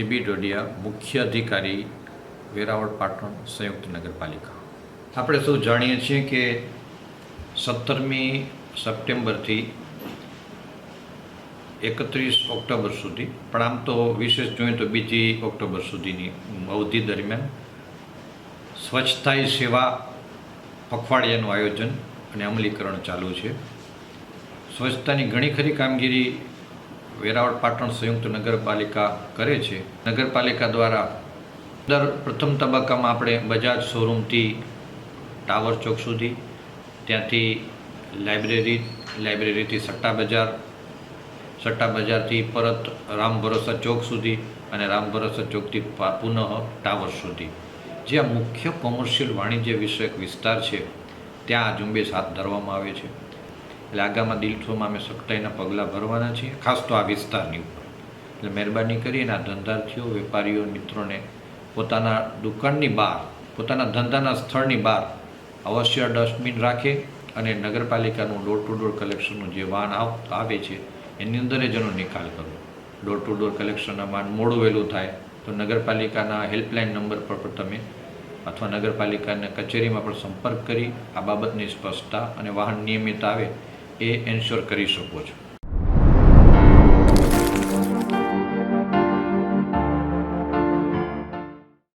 CB Dodiya મુખ્ય અધિકારી વેરાવળ પાટણ સંયુક્ત નગરપાલિકા. આપણે સૌ જાણીએ છીએ કે સત્તરમી સપ્ટેમ્બરથી એકત્રીસ ઓક્ટોબર સુધી, પણ આમ તો વિશેષ જોઈએ તો બીજી ઓક્ટોબર સુધીની અવધિ દરમિયાન સ્વચ્છતા સેવા પખવાડિયાનું આયોજન અને અમલીકરણ ચાલુ છે. સ્વચ્છતાની ઘણી ખરી કામગીરી વેરાવળ પાટણ સંયુક્ત નગરપાલિકા કરે છે. નગરપાલિકા દ્વારા દર પ્રથમ તબક્કામાં આપણે બજાજ શોરૂમથી ટાવર ચોક સુધી, ત્યાંથી લાઇબ્રેરી, લાઇબ્રેરીથી સટ્ટા બજાર, સટ્ટા બજારથી પરત રામ ભરોસા ચોક સુધી અને રામ ભરોસા ચોકથી પુનઃ ટાવર સુધી. જે મુખ્ય કોમર્શિયલ વાણિજ્ય વિષયક વિસ્તાર છે, ત્યાં આ ઝુંબેશ હાથ ધરવામાં આવે છે. એટલે આગામાં દિલથોમાં અમે સખ્તાઈના પગલાં ભરવાના છીએ, ખાસ તો આ વિસ્તારની ઉપર. એટલે મહેરબાની કરીને આ ધંધાર્થીઓ, વેપારીઓ, મિત્રોને પોતાના દુકાનની બહાર, પોતાના ધંધાના સ્થળની બહાર અવશ્ય ડસ્ટબિન રાખે અને નગરપાલિકાનું ડોર ટુ ડોર કલેક્શનનું જે વાહન આવે છે, એની અંદર જ એનો નિકાલ કરવો. ડોર ટુ ડોર કલેક્શનના વાહન મોડું વહેલું થાય, તો નગરપાલિકાના હેલ્પલાઇન નંબર પર પણ તમે અથવા નગરપાલિકાના કચેરીમાં પણ સંપર્ક કરી આ બાબતની સ્પષ્ટતા અને વાહન નિયમિત આવે એ એન્શ્યોર કરી શકો છો.